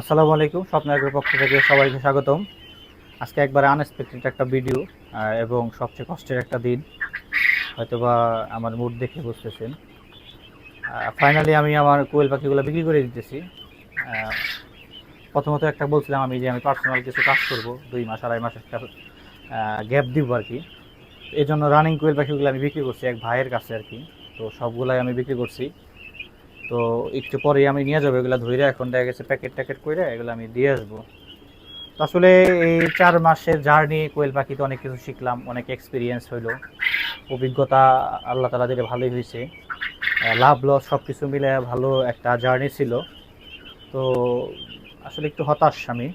আসসালামু আলাইকুম স্বপ্নের পক্ষ থেকে সবাইকে স্বাগতম। আজকে একবারে আনএক্সপেক্টেড একটা ভিডিও এবং সবচেয়ে কষ্টের একটা দিন। হয়তোবা আমার মুড দেখে বুঝতেছেন। ফাইনালি আমি আমার কোয়েল পাখিগুলো বিক্রি করে দিতেছি। প্রথমত একটা বলছিলাম আমি যে আমি পার্সোনাল কিছু কাজ করব, দুই মাস, আড়াই মাস একটা গ্যাপ দিব আর কি। এই জন্য রানিং কোয়েল পাখিগুলো আমি বিক্রি করছি এক ভাইয়ের কাছে আর কি। তো সবগুলাই আমি বিক্রি করছি। তো একটু পরেই আমি নিয়ে যাব, এগুলো ধরে এখন দেখা গেছে প্যাকেট ট্যাকেট করে এগুলো আমি দিয়ে আসব। আসলে এই চার মাসের জার্নি, কোয়েল পাখিতে অনেক কিছু শিখলাম, অনেক এক্সপিরিয়েন্স হইল। অভিজ্ঞতা আল্লাহ তালা দিলে ভালোই হয়েছে লাভ, লস সব কিছু মিলে ভালো একটা জার্নি ছিল। তো আসলে একটু হতাশ আমি।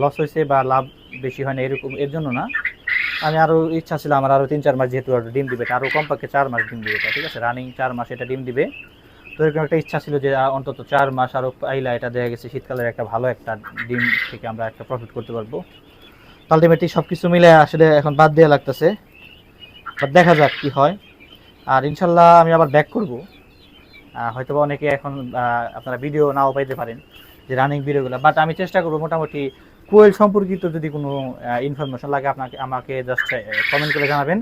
লস হয়েছে বা লাভ বেশি হয় না এরকম, এর জন্য না। আমি আরও ইচ্ছা ছিল, আমার আরও তিন চার মাস যেহেতু ডিম দিবে আরও কমপক্ষে চার মাস ডিম দিবে। ঠিক আছে, রানিং চার মাস এটা ডিম দিবে। তো এরকম একটা ইচ্ছা ছিল যে অন্তত চার মাস আরও পাইলা এটা দেখা গেছে শীতকালের একটা ভালো একটা ডিম থেকে আমরা একটা প্রফিট করতে পারব। আলটিমেটলি সব কিছু মিলে আসলে এখন বাদ দেওয়া লাগতেছে। বাট দেখা যাক কি হয়। আর ইনশাল্লাহ আমি আবার ব্যাক করব। হয়তো বা অনেকে এখন আপনারা ভিডিও নাও পাইতে পারেন যে রানিং ভিডিওগুলো বাট আমি চেষ্টা করব মোটামুটি কোয়েল সম্পর্কিত যদি কোনো ইনফরমেশন লাগে আপনাকে, আমাকে জাস্ট কমেন্ট করে জানাবেন।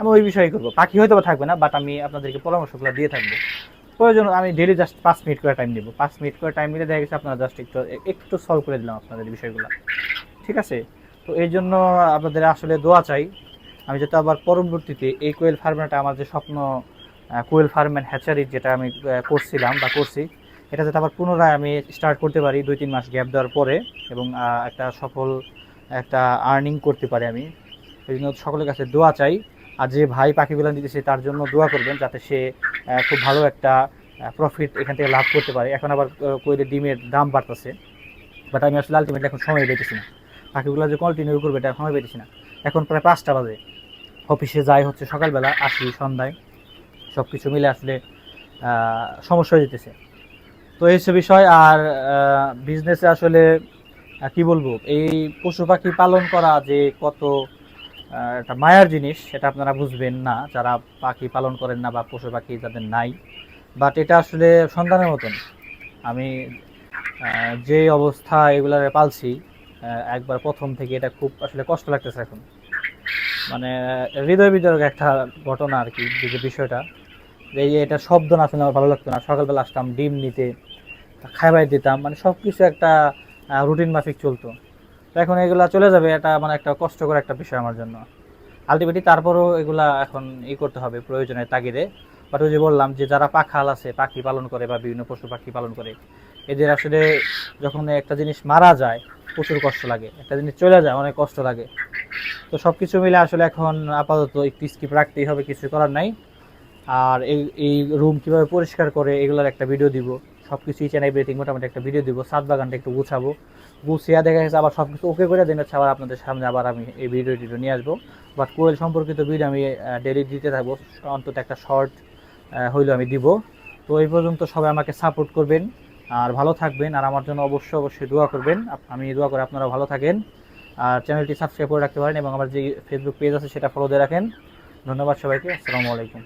আমি ওই বিষয়ে করব। পাখি হয়তো বা থাকবে না বাট আমি আপনাদেরকে পরামর্শগুলো দিয়ে থাকব। প্রয়োজন, আমি ডেলি জাস্ট পাঁচ মিনিট করে টাইম দেবো পাঁচ মিনিট করে টাইম দিলে দেখা গেছে আপনারা জাস্ট একটু একটু সলভ করে দিলাম আপনাদের বিষয়গুলো। ঠিক আছে? তো এই জন্য আপনাদের আসলে দোয়া চাই। আমি যাতে আবার পরবর্তীতে এই কোয়েল ফার্মেটা আমার যে স্বপ্ন কোয়েল ফার্ম অ্যান্ড হ্যাচারি যেটা আমি করছিলাম বা করছি, এটা যাতে আবার পুনরায় আমি স্টার্ট করতে পারি দুই, তিন মাস গ্যাপ দেওয়ার পরে এবং একটা সফল একটা আর্নিং করতে পারি আমি। এই জন্য সকলের কাছে দোয়া চাই। আর যে ভাই পাখিগুলো নিতেছে তার জন্য দোয়া করবেন যাতে সে খুব ভালো একটা প্রফিট এখান থেকে লাভ করতে পারে। এখন আবার কোয়েলের ডিমের দাম বাড়তেছে। বাট আমি আসলে আলটিমেটলি এখন সময় পেতেছি না। পাখিগুলো যে কন্টিনিউ করবে এটা সময় পেতেছি না। এখন প্রায় পাঁচটা বাজে। অফিসে যাই হচ্ছে সকালবেলা, আসি সন্ধ্যায়। সব কিছু মিলে আসলে সমস্যা হয়ে যেতেছে। তো এই সব বিষয়। আর বিজনেসে আসলে কি বলব? এই পশু পাখি পালন করা যে কত একটা মায়ার জিনিস, সেটা আপনারা বুঝবেন না, যারা পাখি পালন করেন না বা পশু পাখি যাদের নাই। বাট এটা আসলে সন্তানের মতন। আমি যে অবস্থা এগুলারে পালছি একবার প্রথম থেকে এটা খুব আসলে কষ্ট লাগতেছে এখন। মানে হৃদয় বিদারক একটা ঘটনা আর কি, যে বিষয়টা। যে এটা শব্দ না আমার ভালো লাগতো না। সকালবেলা আসতাম, ডিম নিতে খাইবাই দিতাম মানে সব কিছু একটা রুটিন মাফিক চলতো। এখন এগুলা চলে যাবে, এটা মানে একটা কষ্টকর একটা বিষয় আমার জন্য। আলটিমেটলি তারপরও এগুলা এখন ই করতে হবে প্রয়োজনের তাগিদে। বাট ওই যে বললাম যে যারা পাখাল আছে, পাখি পালন করে বা বিভিন্ন পশু পাখি পালন করে, এদের আসলে যখন একটা জিনিস মারা যায়, প্রচুর কষ্ট লাগে। একটা জিনিস চলে যায়, অনেক কষ্ট লাগে। তো সব কিছু মিলে আসলে এখন আপাতত একটু স্কিপ রাখতেই হবে, কিছু করার নাই। আর এই এই রুম কীভাবে পরিষ্কার করে, এগুলোর একটা ভিডিও দিব। সব কিছু ইচ অ্যান্ড এভরিথিং মোটামুটি একটা ভিডিও দিব। সাত বাগানটা একটু গুছাবো। গুছিয়ে দেখা গেছে, আবার সব কিছু ওকে করে দিন হচ্ছে আবার আপনাদের সামনে আবার আমি এই ভিডিও টিডিও নিয়ে আসব। বাট কোয়েল সম্পর্কিত ভিডিও আমি ডেলি দিতে থাকব। অন্তত একটা শর্ট হইলেও আমি দিব। তো এই পর্যন্ত সবাই আমাকে সাপোর্ট করবেন আর ভালো থাকবেন। আর আমার জন্য অবশ্যই অবশ্যই দোয়া করবেন। আমি দোয়া করে আপনারা ভালো থাকেন। আর চ্যানেলটি সাবস্ক্রাইব করে রাখতে পারেন এবং আমার যে ফেসবুক পেজ আছে, সেটা ফলো দিয়ে রাখেন। ধন্যবাদ সবাইকে। আসসালামু আলাইকুম।